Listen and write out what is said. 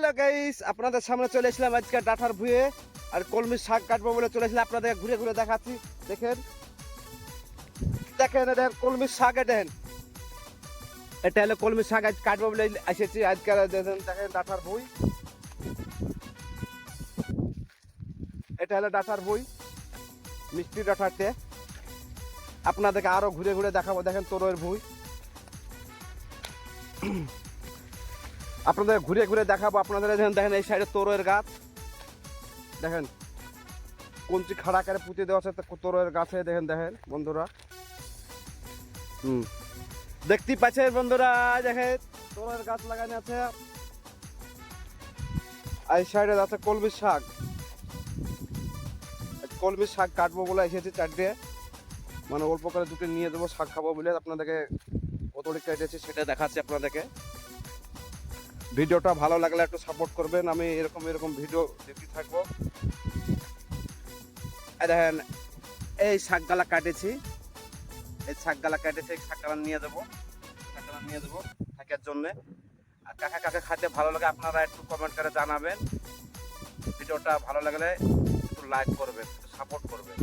Hello guys, আপনাদের সামনে চলে এসেছিলাম আজকে ডাঠার ভুয়ে, আর কলমি শাক কাটবো বলে চলে এসলাম আপনাদের ঘুরে ঘুরে দেখাচ্ছি। দেখেন দেখেন দেখেন, কলমি শাক দেখেন। এটা হলো কলমির শাক আজ কাটবো বলে এসেছি, আজকে দেখেন দেখেন ডাঠার ভুই। এটা হলো ডাঠার বই মিষ্টি ডাঠারতে আপনাদেরকে আরও ঘুরে ঘুরে দেখাবো, দেখেন তোরের ভুই। আপনাদের ঘুরে ঘুরে দেখাবো, আপনাদের দেখেন দেখেন এই সাইডে তোরের গাছ। দেখেন কঞ্চি খাড়া করে পুঁতে দেওয়া আছে, তো তোরের গাছে দেখেন দেখেন, বন্ধুরা। হুম। দেখতেই পাচ্ছেন বন্ধুরা দেখেন তোরের গাছ লাগানো আছে। আর এই সাইডে আছে কলমির শাক। কলমির শাক কাটবো বলে এসেছি চারটে। মানে অল্প করে দুটো নিয়ে দেবো, শাক খাব বলে আপনাদেরকে কতটি কেটেছি সেটা দেখাচ্ছি আপনাদেরকে। ভিডিওটা ভালো লাগলে একটু সাপোর্ট করবেন। আমি এরকম এরকম ভিডিও দেখতে থাকব। দেখেন, এই শাকগালা কাটেছি। এই শাকগালা কেটেছি, এই শাকগালা নিয়ে দেবো শাকগালা নিয়ে দেবো শাকের জন্যে। আর কাকা কাকে খাইতে ভালো লাগে আপনারা একটু কমেন্ট করে জানাবেন। ভিডিওটা ভালো লাগলে একটু লাইক করবেন সাপোর্ট করবেন।